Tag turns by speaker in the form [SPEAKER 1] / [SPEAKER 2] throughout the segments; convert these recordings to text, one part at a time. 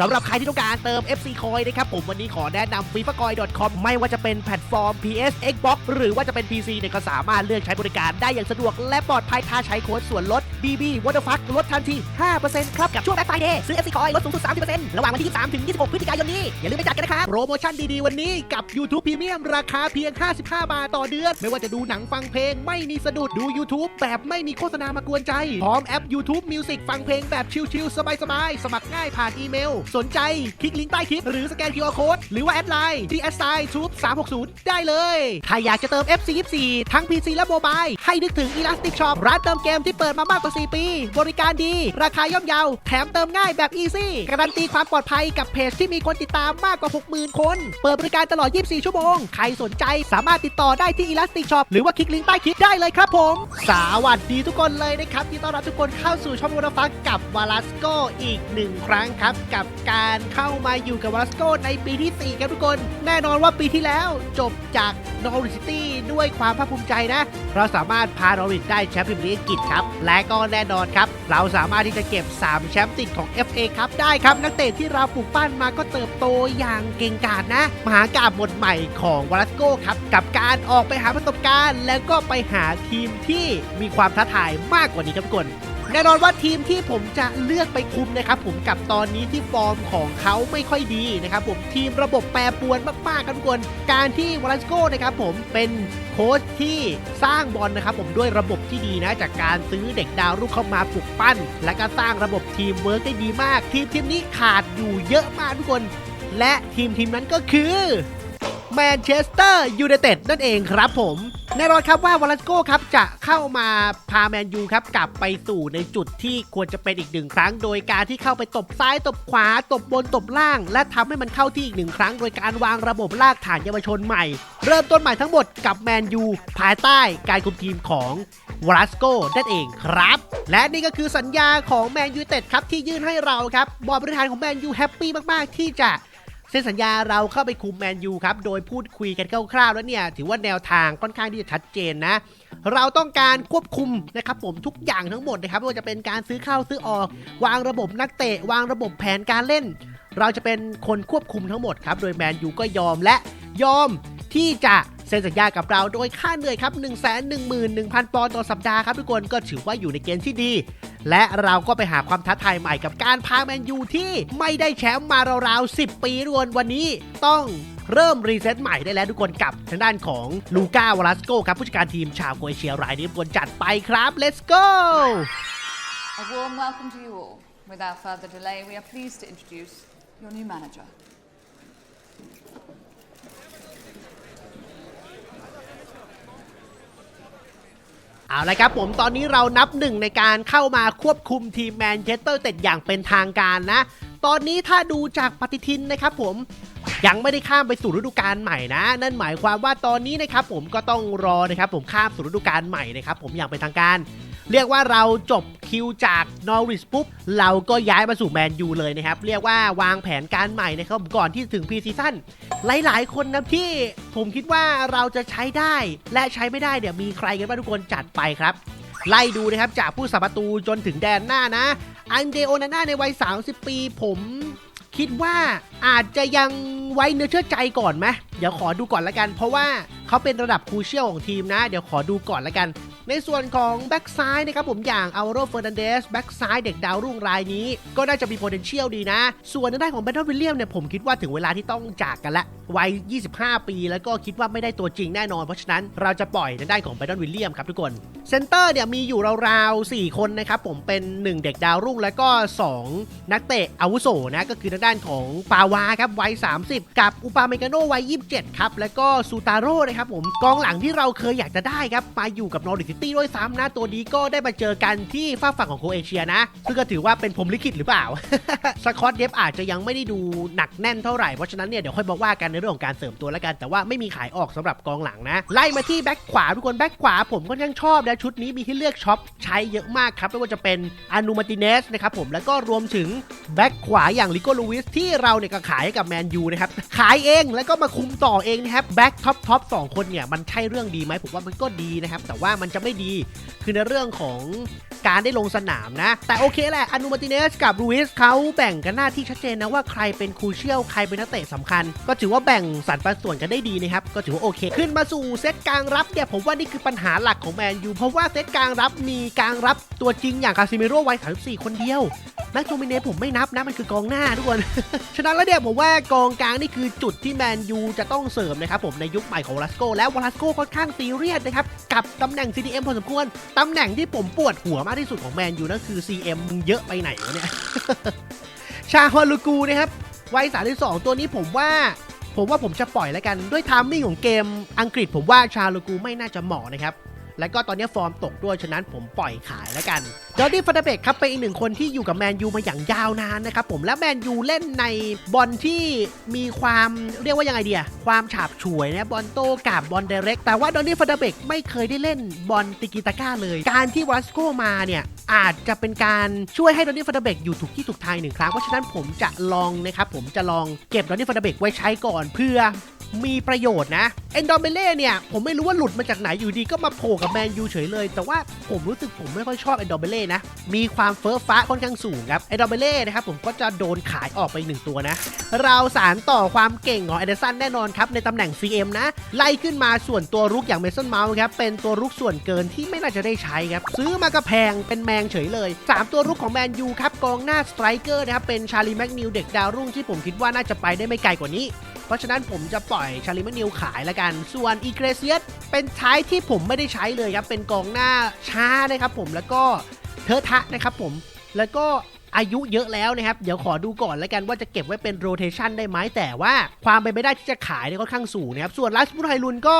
[SPEAKER 1] สำหรับใครที่ต้องการเติม FC Coin นะครับผมวันนี้ขอแนะนำ f i f a c o i n c o m ไม่ว่าจะเป็นแพลตฟอร์ม PS Xbox หรือว่าจะเป็น PC เนี่ยก็สามารถเลือกใช้บริการได้อย่างสะดวกและปลอดภัยถ้าใช้โค้ดส่วนลด BB w a t e r f u c k ลดทันที 5%ครับ กับช่วง Black Friday ซื้อ FC Coin ลดสูงสุด 30%ระหว่างวันที่ 23 ถึง 26 พฤศจิกายนนี้ อย่าลืมไปจัดกันนะครับ โปรโมชั่นดีๆ วันนี้กับ YouTube Premium ราคาเพียง 55 บาทต่อเดือน ไม่ว่าจะดูหนังฟังเพลงไม่มีสะดุดดู YouTube แบบไม่มีโฆษณามากวนใจพร้อมแอป YouTube Music ฟังเพลงแบบชิลๆสบายๆสมัครง่ายผ่านอีเมลสนใจคลิกลิงก์ใต้คลิป หรือสแกน QR Code หรือว่าแอดไลน์ที่แอดไซน์ทูบ360 ได้เลย ถ้าอยากจะเติม FC 24ทั้ง PC และโมบายให้นึกถึง Elastic Shop ร้านเติมเกมที่เปิดมามากกว่า 4 ปี บริการดี ราคาย่อมเยา แถมเติมง่ายแบบ Easy การันตีความปลอดภัยกับเพจที่มีคนติดตามมากกว่า 60,000 คน เปิดบริการตลอด 24 ชั่วโมง ใครสนใจสามารถติดต่อได้ที่ Elastic Shop หรือว่าคลิกลิงก์ใต้คลิปได้เลยครับผม สวัสดีทุกคนเลยนะครับที่ต้อนรับทุกคนเข้าสู่ช่องวอร์ฟักกับวาลัสโกอีกหนึ่งครั้งครับกับการเข้ามาอยู่กับวาลัสโกในปีที่ 4 ครับทุกคน แน่นอนว่าปีที่แล้วจบจากนอริซิตี้ด้วยความภาคภูมิใจนะ เราสามารถพานอริสได้แชมป์พรีเมียร์ลีกอังกฤษครับ และก็แน่นอนครับ เราสามารถที่จะเก็บ 3 แชมป์ติดของ FA ครับได้ครับ นักเตะที่เราปลูกปั้นมาก็เติบโตอย่างเก่งกาจนะ มหากาบทใหม่ของวาลัสโกครับ กับการออกไปหาประสบการณ์ แล้วก็ไปหาทีมที่มีความท้าทายมากกว่านี้ครับทุกคน แน่นอนว่าทีมที่ผมจะเลือกไปคุมนะครับผมกับตอนนี้ที่ฟอร์มของเขาไม่ค่อยดีนะครับผมทีมระบบแปรปวนมากๆครับทุกคนการที่วาลัสโกนะครับผมเป็นโค้ชที่สร้างบอลนะครับผมด้วยระบบที่ดีนะ จากการซื้อเด็กดาวรุ่งเข้ามาปลุกปั้น และก็สร้างระบบทีมเวิร์กได้ดีมาก ทีมทีมนี้ขาดอยู่เยอะมากทุกคน และทีมทีมนั้นก็คือ แมนเชสเตอร์ยูไนเต็ดนั่นเองครับผมแน่นอนครับว่าวาลัสโกครับจะเข้ามาพาแมนยูครับกลับไปสู่ในจุดที่ควรจะเป็นอีกหนึ่งครั้ง โดยการที่เข้าไปตบซ้ายตบขวาตบบนตบล่าง และทำให้มันเข้าที่อีกหนึ่งครั้ง โดยการวางระบบลากฐานเยาวชนใหม่ เริ่มต้นใหม่ทั้งหมดกับแมนยูภายใต้การคุมทีมของวาลัสโกนั่นเองครับ และนี่ก็คือสัญญาของแมนยูเต็ดครับที่ยื่นให้เราครับบอร์ดบริหารของแมนยูแฮปปี้มากๆ ที่จะ เซ็นสัญญาเราเข้าไปคุมแมนยูครับ โดยพูดคุยกันคร่าวๆแล้วเนี่ย ถือว่าแนวทางค่อนข้างที่จะชัดเจนนะ เราต้องการควบคุมนะครับผมทุกอย่างทั้งหมดนะครับไม่ว่าจะเป็นการซื้อเข้าซื้อออก วางระบบนักเตะ วางระบบแผนการเล่น เราจะเป็นคนควบคุมทั้งหมดครับ โดยแมนยูก็ยอมและยอมที่จะเซ็นสัญญากับเราโดยค่าเหนื่อยครับ 1 1 1 0 0 0 ปอนด์ต่อสัปดาห์ครับทุกคนก็ถือว่าอยู่ในเกณฑ์ที่ดี และเราก็ไปหาความท้าทายใหม่กับการพาแมนยูที่ไม่ได้แชมป์มาราวๆ10 ปีทุกคนวันนี้ต้องเริ่มรีเซ็ตใหม่ได้แล้วทุกคนกับทางด้านของลูก้าวาลัสโกครับผู้จัดการทีมชาวโครเอเชียรายนี้ทุกคนจัดไปครับ let's go
[SPEAKER 2] A warm welcome to you all. Without further delay, we are pleased to introduce your new manager.
[SPEAKER 1] เอาละครับผมตอนนี้เรานับหนึ่งในการเข้ามาควบคุมทีมแมนเชสเตอร์เต็ดอย่างเป็นทางการนะ ตอนนี้ถ้าดูจากปฏิทินนะครับผมยังไม่ได้ข้ามไปสู่ฤดูกาลใหม่นะ นั่นหมายความว่าตอนนี้นะครับผมก็ต้องรอนะครับผมข้ามสู่ฤดูกาลใหม่นะครับผมอย่างเป็นทางการ เรียกว่าเราจบคิวจากนอริสปุ๊บ เราก็ย้ายมาสู่แมนยูเลยนะครับ เรียกว่าวางแผนการใหม่นะครับก่อนที่ถึงพรีซีซั่นหลาย ๆ คนนะที่ผมคิดว่าเราจะใช้ได้และใช้ไม่ได้เนี่ยมีใครกันบ้างทุกคนจัดไปครับ ไล่ดูนะครับจากผู้สับประตูจนถึงแดนหน้านะ อันเดโอนาน่าในวัย 30 ปี ผมคิดว่าอาจจะยังไว้เนื้อเชื่อใจก่อนไหมเดี๋ยวขอดูก่อนละกัน เพราะว่าเขาเป็นระดับครูเชี่ยลของทีมนะ เดี๋ยวขอดูก่อนละกัน ในส่วนของแบ็กซ้ายนะครับผมอย่างอัลโรเฟอร์นันเดสแบ็กซ้ายเด็กดาวรุ่งรายนี้ ก็น่าจะมี potential ดีนะ ส่วนในด้านของแบนดอนวิลเลียมเนี่ยผมคิดว่าถึงเวลาที่ต้องจากกันละวัย 25 ปี แล้วก็คิดว่าไม่ได้ตัวจริงแน่นอน เพราะฉะนั้นเราจะปล่อยในด้านของแบนดอนวิลเลียมครับทุกคนเซนเตอร์เนี่ยมีอยู่ราวๆ 4 คนนะครับผมเป็น 1 เด็กดาวรุ่งแล้วก็ 2 นักเตะอาวุโสนะก็คือทางด้านของปาวาครับวัย 30 กับอุปาเมกาโนวัย 27 ครับแล้วก็ซูตาโร่นะครับผมกองหลังที่เราเคยอยากจะได้ครับมาอยู่กับนอริซิตี้ด้วยซ้ำนะตัวนี้ก็ได้มาเจอกันที่ฝ้าฝั่งของโคเอเชียนะ ซึ่งก็ถือว่าเป็นพรมลิขิตหรือเปล่า สกอตเดฟอาจจะยังไม่ได้ดูหนักแน่นเท่าไหร่ เพราะฉะนั้นเนี่ยเดี๋ยวค่อยมาว่ากันในเรื่องของการเสริมตัวแล้วกัน แต่ว่าไม่มีขายออกสำหรับกองหลังนะ ไล่มาที่แบ็คขวาทุกคนแบ็คขวาผมค่อนข้างชอบนะชุดนี้มีให้เลือกช็อปใช้เยอะมากครับไม่ว่าจะเป็นอานูมาติเนสนะครับผมแล้วก็รวมถึงแบ็คขวาอย่างลิโกลูวิสที่เราเนี่ยก็ขายให้กับแมนยูนะครับขายเองแล้วก็มาคุมต่อเองนะครับแบ็คท็อปท็อปสองคนเนี่ยมันใช่เรื่องดีไหมผมว่ามันก็ดีนะครับแต่ว่ามันจะไม่ไม่ดี คือในเรื่องของการได้ลงสนามนะ แต่โอเคแหละอนูมาติเนสกับลูอิสเขาแบ่งกันหน้าที่ชัดเจนนะว่าใครเป็นครูเชียลใครเป็นนักเตะสำคัญ ก็ถือว่าแบ่งสรรปันส่วนกันได้ดีนะครับ ก็ถือว่าโอเค ขึ้นมาสู่เซตกลางรับเนี่ยผมว่านี่คือปัญหาหลักของแมนยูเพราะว่าเซตกลางรับมีกลางรับตัวจริงอย่างคาซิเมโร่วัย34 คนเดียวแม็กโทมิเนผมไม่นับนะมันคือกองหน้าทุกคน ฉะนั้นแล้วเนี่ยผมว่ากองกลางนี่คือจุดที่แมนยูจะต้องเสริมนะครับผมในยุคใหม่ของวอลัสโกแล้ววอลัสโกค่อนข้างซีเรียสนะครับกับตำแหน่ง CM พอสมควร ตำแหน่งที่ผมปวดหัวมากที่สุดของแมนยูนั่นคือ CM มึงเยอะไปไหนวะเนี่ย ชาฮอลูกูนะครับ วัย 32 ตัวนี้ผมว่า ผมว่าผมจะปล่อยแล้วกัน ด้วยไทามมิ่งของเกมอังกฤษผมว่าชาลูกูไม่น่าจะเหมาะนะครับ แล้วก็ตอนนี้ฟอร์มตกด้วยฉะนั้นผมปล่อยขายแล้วกันจอร์ดี้ฟันเดเบกครับเป็นอีกหนึ่งคนที่อยู่กับแมนยูมาอย่างยาวนานนะครับผมและแมนยูเล่นในบอลที่มีความเรียกว่ายังไงเดียความฉาบฉวยนะบอลโต้กับบอลเดเร็กแต่ว่าจอร์ดี้ฟันเดเบกไม่เคยได้เล่นบอลติกิตาก้าเลย การที่วัสโกมาเนี่ยอาจจะเป็นการช่วยให้ดอนนี่ฟันเดเบกอยู่ถูกที่ถูกทางหนึ่งครั้งเพราะฉะนั้นผมจะลองนะครับผมจะลองเก็บดอนนี่ฟันเดเบกไว้ใช้ก่อนเพื่อ มีประโยชน์นะเอนดอมเบเล่เนี่ย ผมไม่รู้ว่าหลุดมาจากไหนอยู่ดีก็มาโผล่กับแมนยูเฉยเลย แต่ว่าผมรู้สึกผมไม่ค่อยชอบเอนดอมเบเล่นะ มีความเฟ้อฟ้าค่อนข้างสูงครับเอนดอมเบเล่นะครับผมก็จะโดนขายออกไปหนึ่งตัวนะ เราสารต่อความเก่งของเอเดอร์สันแน่นอนครับ ในตำแหน่ง CM นะ ไล่ขึ้นมาส่วนตัวรุกอย่างเมสันเมาส์ครับ เป็นตัวรุกส่วนเกินที่ไม่น่าจะได้ใช้ครับ ซื้อมากระแพงเป็นแมงเฉยเลย 3 ตัวรุกของแมนยูครับกองหน้าสไตรเกอร์นะครับเป็นชาลีแมกนิวเด็กดาวรุ่งที่ผมคิดว่าน่าจะไปได้ไม่ไกลกว่านี้ เพราะฉะนั้นผมจะปล่อยชาลิมานิวขายละกัน ส่วนอีเกรเซียสเป็นใช้ที่ผมไม่ได้ใช้เลยครับ เป็นกองหน้าช้านะครับผมแล้วก็เทอะทะนะครับผมแล้วก็อายุเยอะแล้วนะครับ เดี๋ยวขอดูก่อนแล้วกันว่าจะเก็บไว้เป็นโรเทชันได้ไหมแต่ว่าความเป็นไปได้ที่จะขายเนี่ยค่อนข้างสูงนะครับ ส่วนลัสบุไทลุนก็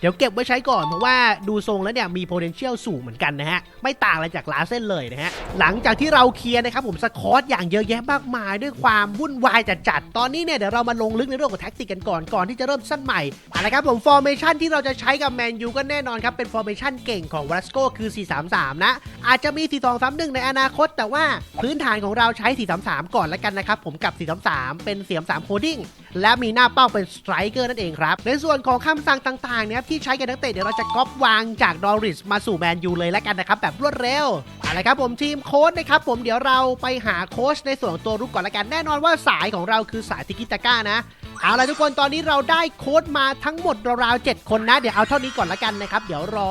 [SPEAKER 1] เดี๋ยวเก็บไว้ใช้ก่อนเพราะว่าดูทรงแล้วเนี่ยมี potential สูงเหมือนกันนะฮะ ไม่ต่างอะไรจากลาเส้นเลยนะฮะ หลังจากที่เราเคลียร์นะครับผมสคอตอย่างเยอะแยะมากมายด้วยความวุ่นวายจัดๆตอนนี้เนี่ยเดี๋ยวเรามาลงลึกในเรื่องของแท็กติกกันก่อนก่อนที่จะเริ่มสั้นใหม่เอาละครับผม formation ที่เราจะใช้กับแมนยูก็แน่นอนครับเป็น formation เก่งของวัสโกคือ 433 นะ อาจจะมี 4231 ในอนาคต แต่ว่าพื้นฐานของเราใช้ 433 ก่อนแล้วกันนะครับผมกับ 433 เป็น433 coding และมีหน้าเป้าเป็นสไตรเกอร์นั่นเองครับ ในส่วนของคำสั่งต่างๆเนี่ยครับที่ใช้กับนักเตะเดี๋ยวเราจะก๊อปวางจากดอริสมาสู่แมนยูเลยแล้วกันนะครับแบบรวดเร็วเอาละครับผมทีมโค้ชนะครับผมเดี๋ยวเราไปหาโค้ชในส่วนตัวรุกก่อนละกันแน่นอนว่าสายของเราคือสายติกิตาก้านะเอาละทุกคนตอนนี้เราได้โค้ดมาทั้งหมดราวๆ7คนนะ เดี๋ยวเอาเท่านี้ก่อนละกันนะครับ เดี๋ยวรอ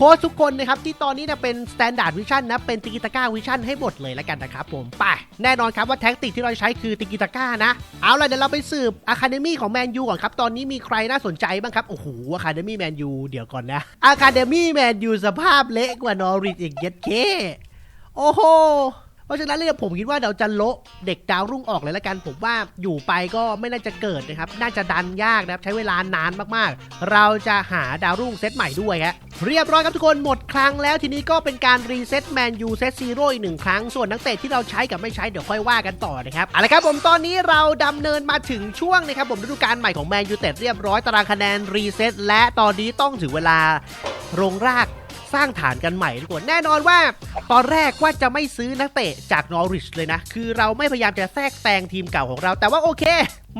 [SPEAKER 1] โค้ชทุกคนนะครับที่ตอนนี้เนี่ยเป็นสแตนดาร์ดวิชั่นนะเป็นติกิตาก้าวิชั่นให้หมดเลยแล้วกันนะครับผมไปแน่นอนครับว่าแท็กติกที่เราใช้คือติกิตาก้านะเอาละเดี๋ยวเราไปสืบอะคาเดมี่ของแมนยูก่อนครับตอนนี้มีใครน่าสนใจบ้างครับโอ้โหอะคาเดมี่แมนยูเดี๋ยวก่อนนะอะคาเดมี่แมนยูสภาพเละกว่านอริทอีกเย็ดเคโอ้โห เพราะฉะนั้นเนี่ยผมคิดว่าเดี๋ยวจะโละเด็กดาวรุ่งออกเลยละกัน ผมว่าอยู่ไปก็ไม่น่าจะเกิดนะครับ น่าจะดันยากนะครับ ใช้เวลานานมากๆ เราจะหาดาวรุ่งเซตใหม่ด้วยฮะเรียบร้อยครับทุกคนหมดครั้งแล้วทีนี้ก็เป็นการรีเซ็ตแมนยูเซตซีโร่อีกหนึ่งครั้งส่วนนักเตะที่เราใช้กับไม่ใช้เดี๋ยวค่อยว่ากันต่อนะครับเอาละครับผมตอนนี้เราดำเนินมาถึงช่วงนะครับผมฤดูกาลใหม่ของแมนยูเต็ดเรียบร้อยตารางคะแนนรีเซ็ตและตอนนี้ต้องถึงเวลาโรงราก สร้างฐานกันใหม่ทุกคนแน่นอนว่า ตอนแรกว่าจะไม่ซื้อนักเตะจากนอริชเลยนะ คือเราไม่พยายามจะแทรกแซงทีมเก่าของเรา แต่ว่าโอเค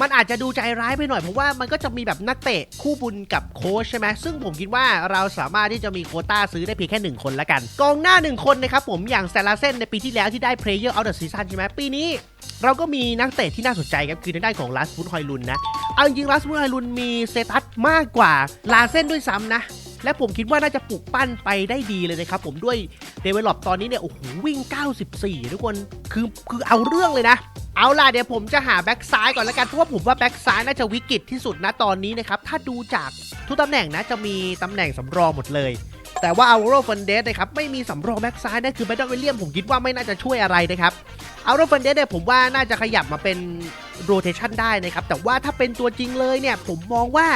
[SPEAKER 1] มันอาจจะดูใจร้ายไปหน่อยเพราะว่ามันก็จะมีแบบนักเตะคู่บุญกับโค้ชใช่ไหมซึ่งผมคิดว่าเราสามารถที่จะมีโคต้าซื้อได้เพียงแค่ 1 คนละกัน กองหน้า 1 คนนะครับผมอย่างแซลาเซนในปีที่แล้วที่ได้ Player of the Season ใช่ไหมปีนี้เราก็มีนักเตะที่น่าสนใจครับคือทางด้านของลาสฟุตฮอยลุนนะเอาจริงลาสฟุตฮอยลุนมีเซตัสมากกว่าลาเซนด้วยซ้ำนะ และผมคิดว่าน่าจะปลูกปั้นไปได้ดีเลยนะครับผมด้วยเดเวลลอปตอนนี้เนี่ยโอ้โหวิ่ง 94 ทุกคนคือคือเอาเรื่องเลยนะ เอาล่ะเดี๋ยวผมจะหาแบ็กซ้ายก่อนละกันเพราะว่าผมว่าแบ็กซ้ายน่าจะวิกฤตที่สุดนะตอนนี้นะครับถ้าดูจากทุกตำแหน่งนะจะมีตำแหน่งสำรองหมดเลยแต่ว่าเอาโรฟันเดสนะครับไม่มีสำรองแบ็กซ้ายนะคือแบดดอนวิลเลียมผมคิดว่าไม่น่าจะช่วยอะไรนะครับเอาโรฟันเดสเนี่ยผมว่าน่าจะขยับมาเป็นโรเทชันได้นะครับแต่ว่าถ้าเป็นตัวจริงเลยเนี่ยผมมองว่า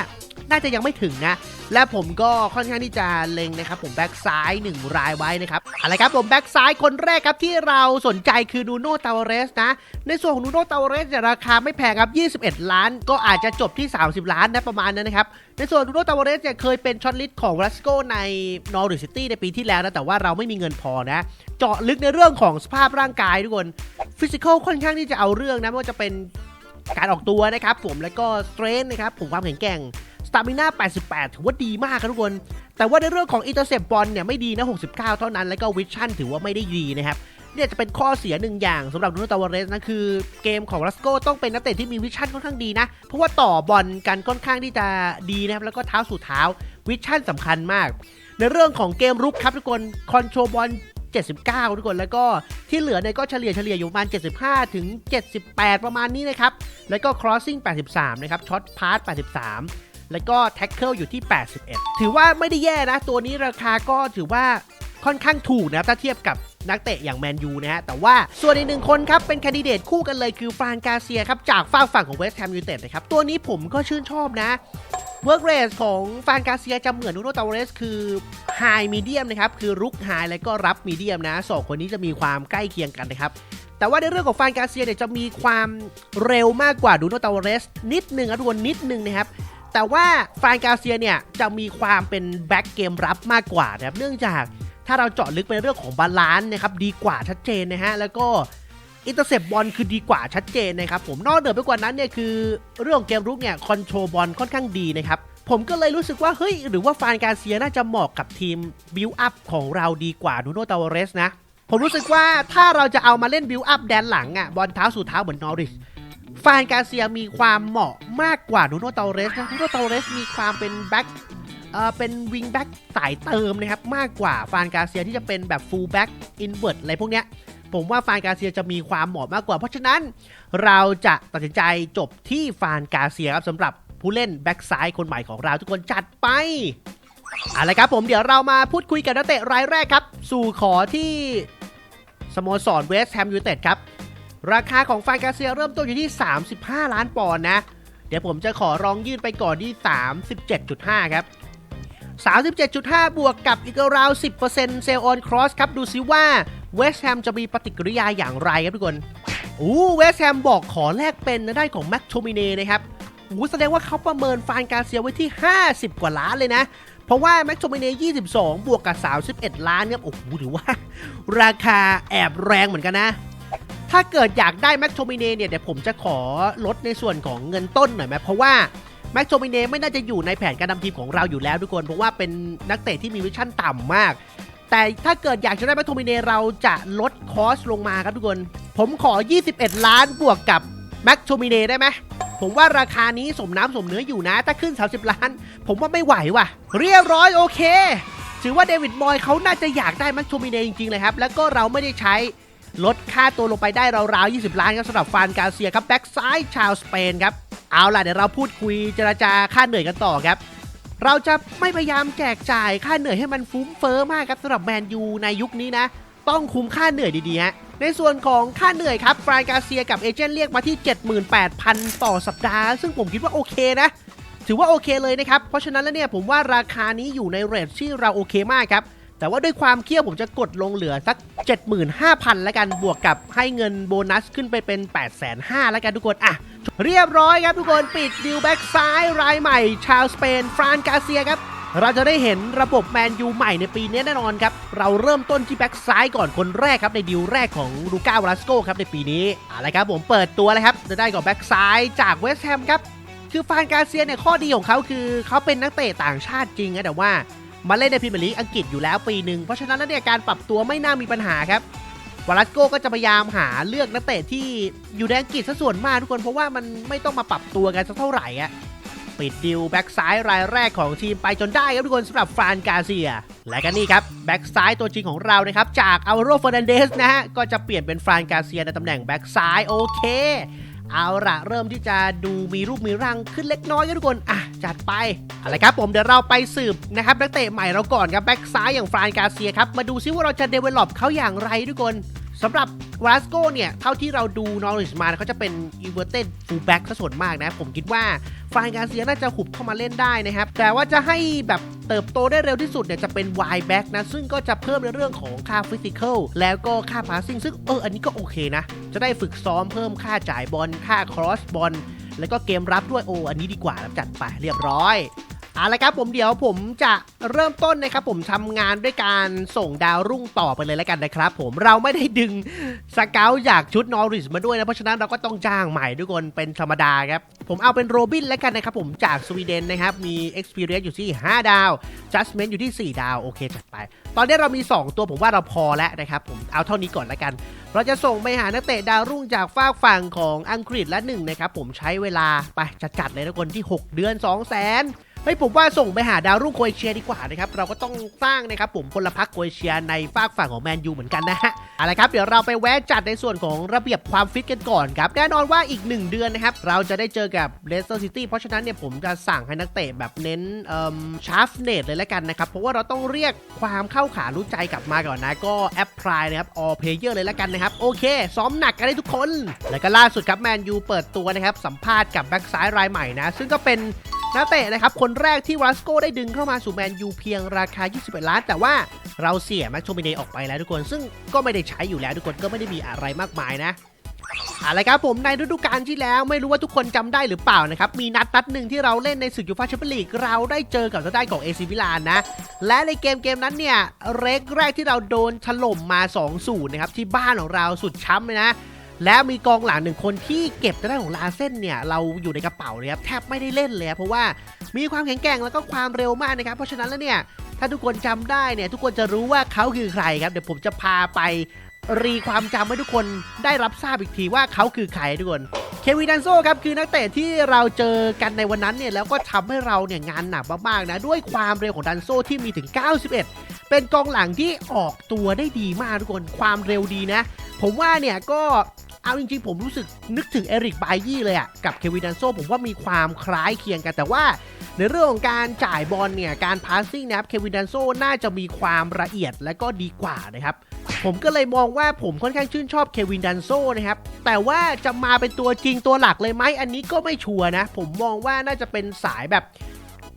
[SPEAKER 1] น่าจะยังไม่ถึงนะ และผมก็ค่อนข้างที่จะเล็งนะครับ ผมแบ็กซ้าย 1 รายไว้นะครับอะไรครับผมแบ็กซ้ายคนแรกครับที่เราสนใจคือนูโน่ตาวเรสนะ ในส่วนของนูโน่ตาวเรสเนี่ยราคาไม่แพงครับ 21 ล้าน ก็อาจจะจบที่ 30 ล้านนะประมาณนั้นนะครับ ในส่วนนูโน่ตาวเรสเนี่ยเคยเป็นช็อตลิสต์ของรัสโกในนอริซิตี้ในปีที่แล้วนะแต่ว่าเราไม่มีเงินพอนะเจาะลึกในเรื่องของสภาพร่างกายทุกคนฟิสิกอลค่อนข้างที่จะเอาเรื่องนะไม่ว่าจะเป็น การออกตัวนะครับผมแล้วก็สเตรนนะครับผมความแข็งแกร่งสตามิน่า88 ถือว่าดีมากครับทุกคน แต่ว่าในเรื่องของอินเตอร์เซปบอลเนี่ยไม่ดีนะ 69 เท่านั้น แล้วก็วิชั่นถือว่าไม่ได้ดีนะครับเนี่ยจะเป็นข้อเสียหนึ่งอย่างสำหรับนูโนตาวาเรสนะคือเกมของรัสโกต้องเป็นนักเตะที่มีวิชั่นค่อนข้างดีนะ เพราะว่าต่อบอลกันค่อนข้างที่จะดีนะครับแล้วก็เท้าสู่เท้าวิชั่นสำคัญมาก ในเรื่องของเกมรุกครับทุกคนคอนโทรบอล 79 ทุกคน แล้วก็ที่เหลือเนี่ยก็เฉลี่ยเฉลี่ยอยู่ประมาณ 75 ถึง 78 ประมาณนี้นะครับ แล้วก็ crossing 83 นะครับ ช็อตพาส83 แล้วก็ tackle อยู่ที่ 81 ถือว่าไม่ได้แย่นะ ตัวนี้ราคาก็ถือว่าค่อนข้างถูกนะครับถ้าเทียบกับนักเตะอย่างแมนยูนะฮะ แต่ว่าส่วนอีกหนึ่งคนครับ เป็นแคนดิเดตคู่กันเลยคือฟรานกาเซียครับ จากฝากฝั่งของเวสต์แฮมยูไนเต็ดนะครับ ตัวนี้ผมก็ชื่นชอบนะ เวิร์กเรสของฟานกาเซียจะเหมือนนูโนตาวเรสคือไฮมีเดียมนะครับ คือรุกไฮแล้วก็รับมีเดียมนะสองคนนี้จะมีความใกล้เคียงกันนะครับ แต่ว่าในเรื่องของฟานกาเซียเนี่ยจะมีความเร็วมากกว่าดูโนตาวเรสนิดหนึ่งนะทุกคนนิดหนึ่งนะครับแต่ว่าฟานกาเซียเนี่ยจะมีความเป็นแบ็กเกมรับมากกว่านะครับเนื่องจากถ้าเราเจาะลึกไปในเรื่องของบาลานซ์นะครับดีกว่าชัดเจนนะฮะแล้วก็ อินเตอร์เซปบอลคือดีกว่าชัดเจนนะครับผมนอกเหนือไปกว่านั้นเนี่ยคือเรื่องเกมรุกเนี่ยคอนโทรลบอลค่อนข้างดีนะครับผมก็เลยรู้สึกว่าเฮ้ยหรือว่าฟานการเซียน่าจะเหมาะกับทีมบิวอัพของเราดีกว่านูโนตาวเรสนะ ผมรู้สึกว่าถ้าเราจะเอามาเล่นบิวอัพแดนหลังอะ่ะบอลเท้าสู่เท้าเหมือนนอริสฟานการเซียมีความเหมาะมากกว่านูโนตาวเรสนะนูโนตาวเรสมีความเป็นแบ็คเอ่อเป็นวิงแบ็กสายเติมนะครับ มากกว่าฟานการเซียที่จะเป็นแบบฟูลแบ็กอินเว t อะไรพวกเนี้ย ผมว่าฟานกาเซียจะมีความเหมาะมากกว่า เพราะฉะนั้นเราจะตัดสินใจจบที่ฟานกาเซียครับสำหรับผู้เล่นแบ็กซ้ายคนใหม่ของเราทุกคนจัดไปเอาละครับผมเดี๋ยวเรามาพูดคุยกับนักเตะรายแรกครับ สู่ขอที่สโมสรเวสต์แฮมยูไนเต็ดครับ ราคาของฟานกาเซียเริ่มต้นอยู่ที่ 35 ล้านปอนด์นะ เดี๋ยวผมจะขอรองยื่นไปก่อนที่ 37.5 ครับ 37.5 บวกกับอีกราว 10%เซลล์ออนครอสครับ ดูซิว่า เวสต์แฮมจะมีปฏิกิริยาอย่างไรครับทุกคนอู้เวสต์แฮมบอกขอแลกเป็นได้ของแม็กโทมิเน่นะครับอู้แสดงว่าเขาประเมินฟานการเซียไว้ที่ 50 กว่าล้านเลยนะ เพราะว่าแม็กโทมิเน่22 บวกกับ 31 ล้านครับโอ้โหถือว่า ราคาแอบแรงเหมือนกันนะ ถ้าเกิดอยากได้แม็กโทมิเน่เนี่ยเดี๋ยวผมจะขอลดในส่วนของเงินต้นหน่อยไหมเพราะว่าแม็กโทมิเน่ไม่น่าจะอยู่ในแผนการนำทีมของเราอยู่แล้วทุกคน เพราะว่าเป็นนักเตะที่มีวิชั่นต่ำมาก แต่ถ้าเกิดอยากจะได้แม็กโทมิเน่เราจะลดคอสลงมาครับทุกคน ผมขอ 21 ล้านบวกกับแม็กโทมิเน่ได้ไหมผมว่าราคานี้สมน้ำสมเนื้ออยู่นะ ถ้าขึ้น 30 ล้าน ผมว่าไม่ไหวว่ะ เรียบร้อยโอเค ถือว่าเดวิดมอยเขาน่าจะอยากได้แม็กโทมิเน่จริงๆเลยครับ แล้วก็เราไม่ได้ใช้ลดค่าตัวลงไปได้ราวๆ 20 ล้านครับสำหรับฟานกาเซียครับแบ็กซ้ายชาวสเปนครับ เอาล่ะเดี๋ยวเราพูดคุยเจราจาค่าเหนื่อยกันต่อครับ เราจะไม่พยายามแจกจ่ายค่าเหนื่อยให้มันฟุ้มเฟ้อมากครับสำหรับแมนยูในยุคนี้นะ ต้องคุ้มค่าเหนื่อยดีๆฮะในส่วนของค่าเหนื่อยครับฟรายกาเซียกับเอเจนต์เรียกมาที่ 78,000 ต่อสัปดาห์ ซึ่งผมคิดว่าโอเคนะ ถือว่าโอเคเลยนะครับ เพราะฉะนั้นแล้วเนี่ยผมว่าราคานี้อยู่ในเรทที่เราโอเคมากครับ แต่ว่าด้วยความเคียวผมจะกดลงเหลือสัก 75,000แล้วกันบวกกับให้เงินโบนัสขึ้นไปเป็น 8,500แล้วกันทุกคนอะเรียบร้อยครับทุกคนปิดดิวแบ็กซ้ายรายใหม่ ชาวสเปน ฟรานกาเซียครับเราจะได้เห็นระบบแมนยูใหม่ในปีนี้แน่นอนครับ เราเริ่มต้นที่แบ็กซ้ายก่อนคนแรกครับในดิวแรกของลูก้าวลาสโกครับในปีนี้อาละครับผมเปิดตัวแล้วครับ จะได้กับแบ็กซ้ายจากเวสต์แฮมครับ คือฟานกาเซียเนี่ยข้อดีของเขาคือเขาเป็นนักเตะต่างชาติจริงนะแต่ว่า มาเล่นในพรีเมียร์ลีกอังกฤษอยู่แล้วปีหนึ่งเพราะฉะนั้นแล้วเนี่ยการปรับตัวไม่น่ามีปัญหาครับวาลัสโกก็จะพยายามหาเลือกนักเตะที่อยู่ในอังกฤษซะส่วนมากทุกคนเพราะว่ามันไม่ต้องมาปรับตัวกันสักเท่าไหร่อะปิดดิวแบ็กซ้ายรายแรกของทีมไปจนได้ครับทุกคนสำหรับฟรานกาเซีย และก็นี่ครับแบ็กซ้ายตัวจริงของเรานะครับจากอัลโรเฟอร์นันเดสนะฮะก็จะเปลี่ยนเป็นฟรานกาเซียในตำแหน่งแบ็กซ้ายโอเค เอาละเริ่มที่จะดูมีรูปมีร่างขึ้นเล็กน้อยกันทุกคนอะจัดไปอะไรครับผมเดี๋ยวเราไปสืบนะครับนักเตะใหม่เราก่อนครับแบ็กซ้ายอย่างฟรานกาเซียครับมาดูซิว่าเราจะเดเวล็อปเขาอย่างไรทุกคน สำหรับวาสโกเนี่ย เท่าที่เราดูนอริชมาเขาจะเป็นอีเวอร์เต็ดฟูลแบ็กซะส่วนมากนะ ผมคิดว่าฟานการเซียน่าจะหุบเข้ามาเล่นได้นะครับ แต่ว่าจะให้แบบเติบโตได้เร็วที่สุดเนี่ยจะเป็น Y back นะ ซึ่งก็จะเพิ่มในเรื่องของค่าฟิสิกอลแล้วก็ค่าพาสซิ่งซึ่งเอออันนี้ก็โอเคนะ จะได้ฝึกซ้อมเพิ่มค่าจ่ายบอลค่าครอสบอลแล้วก็เกมรับด้วยโออันนี้ดีกว่าแล้วจัดไปเรียบร้อย เอาละครับผมเดี๋ยวผมจะเริ่มต้นนะครับผมทำงานด้วยการส่งดาวรุ่งต่อไปเลยแล้วกันนะครับ ผมเราไม่ได้ดึงสเกลจากชุดนอริสมาด้วยนะเพราะฉะนั้นเราก็ต้องจ้างใหม่ทุกคนเป็นธรรมดาครับผมเอาเป็นโรบินแล้วกันนะครับผมจากสวีเดนนะครับมี Experience อยู่ที่ 5 ดาว Judgment อยู่ที่ 4 ดาวโอเคจัดไป ตอนนี้เรามี 2 ตัวผมว่าเราพอแล้วนะครับผมเอาเท่านี้ก่อนแล้วกัน เราจะส่งไปหานักเตะดาวรุ่งจากฝากฝั่งของอังกฤษและหนึ่งนะครับผมใช้เวลาไปจัดๆเลยทุกคนที่ 6 เดือน 2 0 0 0 0น เฮ้ยผมว่าส่งไปหาดาวรุ่งโครเอเชียดีกว่านะครับเราก็ต้องสร้างนะครับผมพลพรรคโครเอเชียในฝากฝั่งของแมนยูเหมือนกันนะฮะเอาละครับเดี๋ยวเราไปแวะจัดในส่วนของระเบียบความฟิตกันก่อนครับแน่นอนว่าอีก 1 เดือนนะครับเราจะได้เจอกับเลสเตอร์ซิตี้เพราะฉะนั้นเนี่ยผมจะสั่งให้นักเตะแบบเน้นเอ่อชาร์ฟเนตเลยแล้วกันนะครับเพราะว่าเราต้องเรียกความเข้าขารู้ใจกลับมาก่อนนะก็แอปพลายนะครับออเพเยอร์เลยแล้วกันนะครับโอเค ซ้อมหนักกันได้ทุกคน แล้วก็ล่าสุดครับแมนยูเปิดตัวนะครับสัมภาษณ์กับแบ็กซ้ายรายใหม่นะซึ่งก็เป็น นักเตะนะครับคนแรกที่วัสโกได้ดึงเข้ามาสู่แมนยูเพียงราคา 21 ล้าน แต่ว่าเราเสียแม็กโทมิเนออกไปแล้วทุกคน ซึ่งก็ไม่ได้ใช้อยู่แล้วทุกคนก็ไม่ได้มีอะไรมากมายนะอาละครับผมในฤดูกาลที่แล้วไม่รู้ว่าทุกคนจำได้หรือเปล่านะครับ มีนัดนัดหนึ่งที่เราเล่นในศึกยูฟ่าแชมเปี้ยนลีกเราได้เจอกับทางด้านของเอซิมิลานนะ และในเกมเกมนั้นเนี่ย เรกแรกที่เราโดนถล่มมา 2-0 นะครับ ที่บ้านของเราสุดช้ำเลยนะ และมีกองหลังหนึ่งคนที่เก็บทางด้านของลาเส้นเนี่ยเราอยู่ในกระเป๋าเลยครับแทบไม่ได้เล่นเลยเพราะว่ามีความแข็งแกร่งแล้วก็ความเร็วมากนะครับเพราะฉะนั้นแล้วเนี่ยถ้าทุกคนจำได้เนี่ยทุกคนจะรู้ว่าเขาคือใครครับเดี๋ยวผมจะพาไปรีความจำให้ทุกคนได้รับทราบอีกทีว่าเขาคือใครทุกคน เควินดันโซครับคือนักเตะที่เราเจอกันในวันนั้นเนี่ยแล้วก็ทำให้เราเนี่ยงานหนักมากๆนะด้วยความเร็วของดันโซที่มีถึง 91 เป็นกองหลังที่ออกตัวได้ดีมากทุกคนความเร็วดีนะ ผมว่าเนี่ยก็ เอาจริงๆ ผมรู้สึกนึกถึงเอริกไบยี่เลยอะกับเควินดันโซผมว่ามีความคล้ายเคียงกันแต่ว่าในเรื่องของการจ่ายบอลเนี่ย การพาสซิ่งนะครับ เควินดันโซน่าจะมีความละเอียดและก็ดีกว่านะครับ ผมก็เลยมองว่าผมค่อนข้างชื่นชอบเควินดันโซนะครับ แต่ว่าจะมาเป็นตัวจริงตัวหลักเลยไหม อันนี้ก็ไม่ชัวร์นะ ผมมองว่าน่าจะเป็นสายแบบ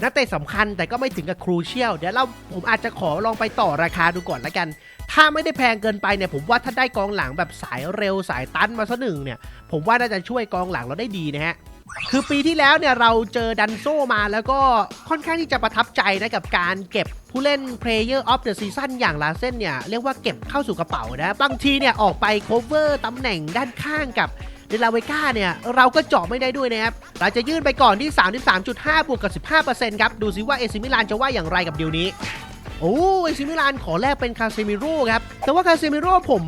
[SPEAKER 1] นักเตะสำคัญแต่ก็ไม่ถึงกับครูเชียล เดี๋ยวเราผมอาจจะขอลองไปต่อราคาดูก่อนละกัน ถ้าไม่ได้แพงเกินไปเนี่ยผมว่าถ้าได้กองหลังแบบสายเร็วสายตันมาสักหนึ่งเนี่ย ผมว่าน่าจะช่วยกองหลังเราได้ดีนะฮะคือปีที่แล้วเนี่ยเราเจอดันโซมาแล้วก็ค่อนข้างที่จะประทับใจนะกับการเก็บผู้เล่น Player of the Season อย่างลาเส้นเนี่ยเรียกว่าเก็บเข้าสู่กระเป๋านะบางทีเนี่ยออกไป cover ตำแหน่งด้านข้างกับเดลาเวก้าเนี่ยเราก็เจาะไม่ได้ด้วยนะครับเราจะยื่นไปก่อนที่ 33.5 บวกกับ 15%ครับ ดูซิว่าเอซิมิลานจะว่าอย่างไรกับดีลนี้ โอ้เอซิมิลานขอแลกเป็นคาเซมิโร่ครับ แต่ว่าคาเซมิโร่ผม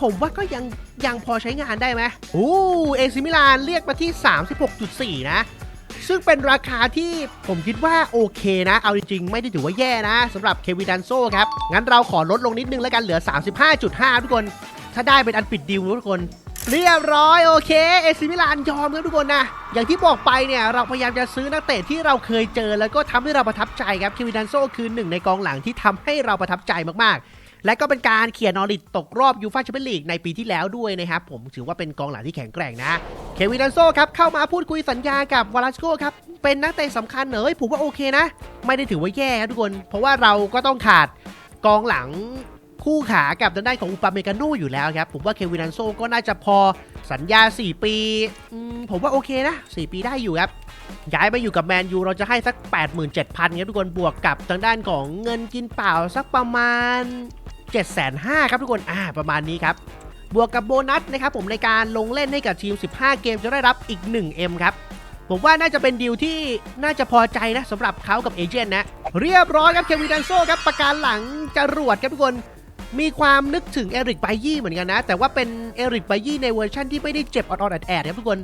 [SPEAKER 1] ผมว่าก็ยังยังพอใช้งานได้ไหมโอ้เอซิมิลานเรียกมาที่ 36.4 นะ ซึ่งเป็นราคาที่ผมคิดว่าโอเคนะ เอาจริงๆ ไม่ได้ถือว่าแย่นะสำหรับเควินดันโซครับ งั้นเราขอลดลงนิดนึงแล้วกันเหลือ 35.5 ทุกคน ถ้าได้เป็นอันปิดดิวทุกคน เรียบร้อยโอเคเอซิมิลานยอมครับทุกคนนะ อย่างที่บอกไปเนี่ยเราพยายามจะซื้อนักเตะที่เราเคยเจอ แล้วก็ทำให้เราประทับใจครับเควินดันโซคือหนึ่งในกองหลังที่ทำให้เราประทับใจมากๆ และก็เป็นการเขียนนอริตตกรอบยูฟ่าแชมเปี้ยนลีกในปีที่แล้วด้วยนะครับผมถือว่าเป็นกองหลังที่แข็งแกร่งนะเควินดันโซครับเข้ามาพูดคุยสัญญากับวาลาสโกครับเป็นนักเตะสำคัญเหนอยผมว่าโอเคนะ ไม่ได้ถือว่าแย่ครับทุกคน เพราะว่าเราก็ต้องขาดกองหลัง คู่ขากับทางด้านของอุปาเมกาโนอยู่แล้วครับ ผมว่าเควินันโซก็น่าจะพอสัญญา 4 ปีผมว่าโอเคนะ 4 ปีได้อยู่ครับ ย้ายไปอยู่กับแมนยูเราจะให้สัก 87,000ครับทุกคนบวกกับทางด้านของเงินกินเปล่าสักประมาณ 7,500ครับทุกคนอ่าประมาณนี้ครับ บวกกับโบนัสนะครับผมในการลงเล่นให้กับทีม 15 เกมจะได้รับอีก 1M ครับผมว่าน่าจะเป็นดีลที่น่าจะพอใจนะสำหรับเขากับเอเจนต์นะ เรียบร้อยครับเควินดันโซครับประการหลังจรวดครับทุกคน มีความนึกถึงเอริกไบยี่เหมือนกันนะ แต่ว่าเป็นเอริกไบยี่ในเวอร์ชั่นที่ไม่ได้เจ็บออดๆแอดๆครับทุกคน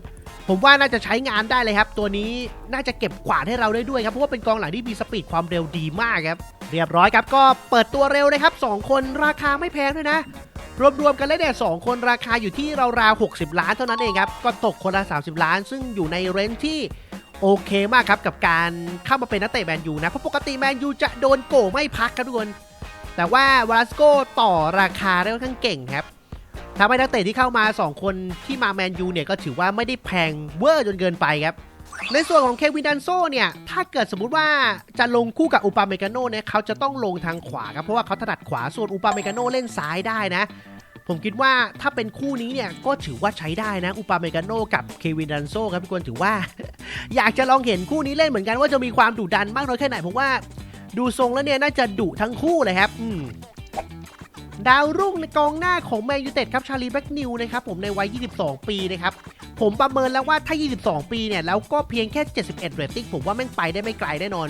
[SPEAKER 1] ผมว่าน่าจะใช้งานได้เลยครับ ตัวนี้น่าจะเก็บกวาดให้เราได้ด้วยครับ เพราะว่าเป็นกองหลังที่มีสปีดความเร็วดีมากครับ เรียบร้อยครับก็เปิดตัวเร็วนะครับ 2 คนราคาไม่แพงด้วยนะ รวมๆกันแล้วเนี่ยสองคนราคาอยู่ที่ราวๆ60 ล้านเท่านั้นเองครับก็ตกคนละ 30 ล้าน ซึ่งอยู่ในเรนจ์ที่โอเคมากครับกับการเข้ามาเป็นนักเตะแมนยูนะเพราะปกติแมนยูจะโดนโกไม่พักครับทุกคน แต่ว่าวาลาสโกต่อราคาได้ค่อนข้างเก่งครับทำให้นักเตะที่เข้ามา 2 คนที่มาแมนยูเนี่ยก็ถือว่าไม่ได้แพงเวอร์จนเกินไปครับ ในส่วนของเควินดันโซเนี่ย ถ้าเกิดสมมุติว่าจะลงคู่กับอุปาเมกาโนเนี่ยเขาจะต้องลงทางขวาครับ เพราะว่าเขาถนัดขวาส่วนอุปาเมกาโนเล่นซ้ายได้นะ ผมคิดว่าถ้าเป็นคู่นี้เนี่ยก็ถือว่าใช้ได้นะอุปาเมกาโนกับเควินดันโซครับทุกคนถือว่า อยากจะลองเห็นคู่นี้เล่นเหมือนกันว่าจะมีความดุดันมากน้อยแค่ไหนผมว่า ดูทรงแล้วเนี่ยน่าจะดุทั้งคู่เลยครับอืมดาวรุ่งในกองหน้าของแมนยูเต็ดครับชาลีแบ็กนิวนะครับผมในวัย 22 ปีนะครับ ผมประเมินแล้วว่าถ้า 22 ปีเนี่ย แล้วก็เพียงแค่ 71 เรตติ้งผมว่าแม่งไปได้ไม่ไกลแน่นอน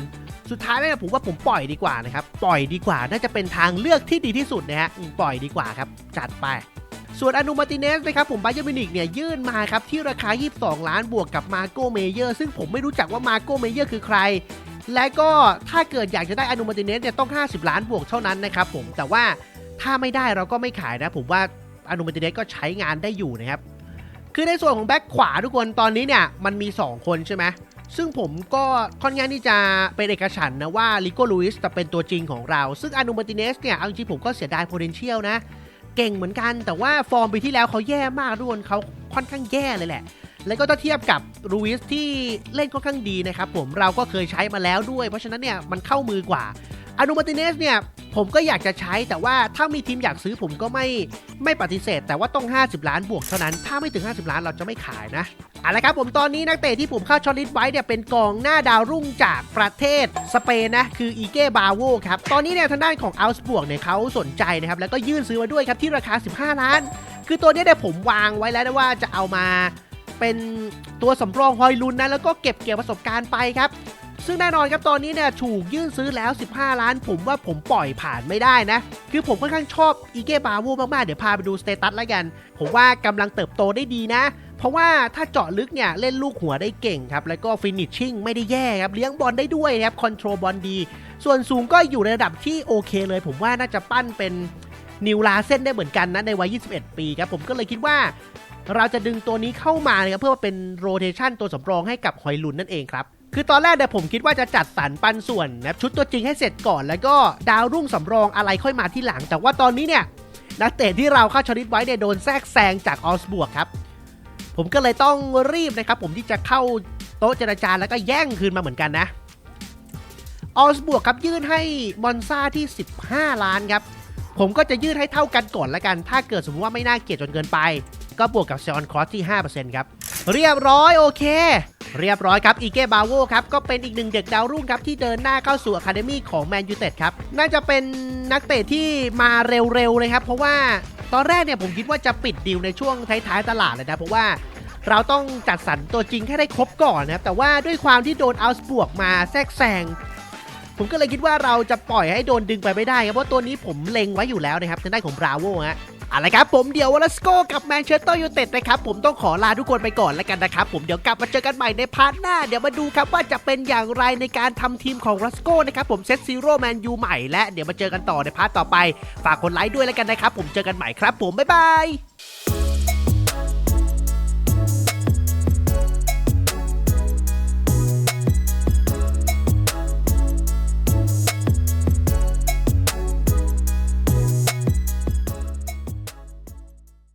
[SPEAKER 1] สุดท้ายแล้วเนี่ยผมว่าผมปล่อยดีกว่านะครับ ปล่อยดีกว่า น่าจะเป็นทางเลือกที่ดีที่สุดนะฮะปล่อยดีกว่าครับ จัดไป ส่วนอนุมาติเนสนะครับผมบาเยอร์มินิกเนี่ยยื่นมาครับที่ราคา 22 ล้านบวกกับมาโกเมเยอร์ซึ่งผมไม่รู้จักว่ามาโกเมเยอร์คือใคร และก็ถ้าเกิดอยากจะได้อนุมาติเนสเนี่ยต้อง 50 ล้านบวกเท่านั้นนะครับผมแต่ว่าถ้าไม่ได้เราก็ไม่ขายนะ ผมว่าอนุมาติเนสก็ใช้งานได้อยู่นะครับ คือในส่วนของแบ็คขวาทุกคนตอนนี้เนี่ยมันมี 2 คนใช่ไหมซึ่งผมก็ค่อนข้างที่จะเป็นเอกฉันนะว่าลิโกลูอิสจะเป็นตัวจริงของเรา ซึ่งอนูมาติเนสเนี่ยเอาจริงผมก็เสียดาย potential นะ เก่งเหมือนกันแต่ว่าฟอร์มปีที่แล้วเขาแย่มากทุกคนเขาค่อนข้างแย่เลยแหละ แล้วก็ถ้าเทียบกับลูอิสที่เล่นค่อนข้างดีนะครับผมเราก็เคยใช้มาแล้วด้วย เพราะฉะนั้นเนี่ยมันเข้ามือกว่าอานูมาติเนสเนี่ยผมก็อยากจะใช้แต่ว่าถ้ามีทีมอยากซื้อผมก็ไม่ไม่ปฏิเสธ แต่ว่าต้อง 50 ล้านบวกเท่านั้น ถ้าไม่ถึง 50 ล้านเราจะไม่ขายนะเอาละครับผมตอนนี้นักเตะที่ผมเข้าช็อตลิสต์ไว้เนี่ยเป็นกองหน้าดาวรุ่งจากประเทศสเปนนะคืออีเก้บาโวครับ ตอนนี้เนี่ยทางด้านของอัลส์บวกเนี่ยเขาสนใจนะครับแล้วก็ยื่นซื้อมาด้วยครับที่ราคา 15 ล้าน คือตัวเนี้ยเนี่ยผมวางไว้แล้วนะว่าจะเอามา เป็นตัวสำรองฮอยลุนนะแล้วก็เก็บเกี่ยวประสบการณ์ไปครับ ซึ่งแน่นอนครับตอนนี้เนี่ยถูกยื่นซื้อแล้ว 15 ล้าน ผมว่าผมปล่อยผ่านไม่ได้นะ คือผมค่อนข้างชอบอีเกบาโวมากๆ เดี๋ยวพาไปดูสเตตัสแล้วกัน ผมว่ากำลังเติบโตได้ดีนะ เพราะว่าถ้าเจาะลึกเนี่ยเล่นลูกหัวได้เก่งครับแล้วก็ฟินิชชิ่งไม่ได้แย่ครับเลี้ยงบอลได้ด้วยครับคอนโทรลบอลดี ส่วนสูงก็อยู่ในระดับที่โอเคเลย ผมว่าน่าจะปั้นเป็นนิวลาเส้นได้เหมือนกันนะในวัย 21 ปีครับผมก็เลยคิดว่า เราจะดึงตัวนี้เข้ามานะครับเพื่อเป็นโรเทชันตัวสำรองให้กับฮอยลุนนั่นเองครับคือตอนแรกเนี่ยผมคิดว่าจะจัดสรรปันส่วนนะครับชุดตัวจริงให้เสร็จก่อน แล้วก็ดาวรุ่งสำรองอะไรค่อยมาที่หลัง แต่ว่าตอนนี้เนี่ยนักเตะที่เราเข้าชริตไว้เนี่ยโดนแทรกแซงจากออสบวกครับ ผมก็เลยต้องรีบนะครับ ผมที่จะเข้าโต๊ะเจรจาแล้วก็แย่งคืนมาเหมือนกันนะออสบวกครับยื่นให้มอนซาที่ 15 ล้านครับผมก็จะยื่นให้เท่ากันก่อนละกัน ถ้าเกิดสมมติว่าไม่น่าเกลียดจนเกินไป ก็บวกกับเซออนคอสที่ 5%ครับ เรียบร้อยโอเค เรียบร้อยครับอีเกบาโวครับ ก็เป็นอีกหนึ่งเด็กดาวรุ่งครับ ที่เดินหน้าเข้าสู่อะคาเดมี่ของแมนยูเต็ดครับ น่าจะเป็นนักเตะที่มาเร็วๆเลยครับ เพราะว่าตอนแรกเนี่ยผมคิดว่าจะปิดดีลในช่วงท้ายๆตลาดเลยนะเพราะว่าเราต้องจัดสรรตัวจริงให้ได้ครบก่อนนะครับแต่ว่าด้วยความที่โดนเอาส์บวกมาแทรกแซงผมก็เลยคิดว่าเราจะปล่อยให้โดนดึงไปไม่ได้ครับเพราะตัวนี้ผมเล็งไว้อยู่แล้วนะครับทางด้านของบราโวฮะเอาละครับผมเดี๋ยววอลสโกกับแมนเชสเตอร์ยูไนเต็ดนะครับผมต้องขอลาทุกคนไปก่อนแล้วกันนะครับผมเดี๋ยวกลับมาเจอกันใหม่ในพาร์ทหน้า เดี๋ยวมาดูครับว่าจะเป็นอย่างไรในการทำทีมของรัสโกนะครับผมเซตซีโร่แมนยูใหม่และเดี๋ยวมาเจอกันต่อในพาร์ทต่อไป ฝากกดไลค์ด้วยแล้วกันนะครับผมเจอกันใหม่ครับ ผมบ๊ายบาย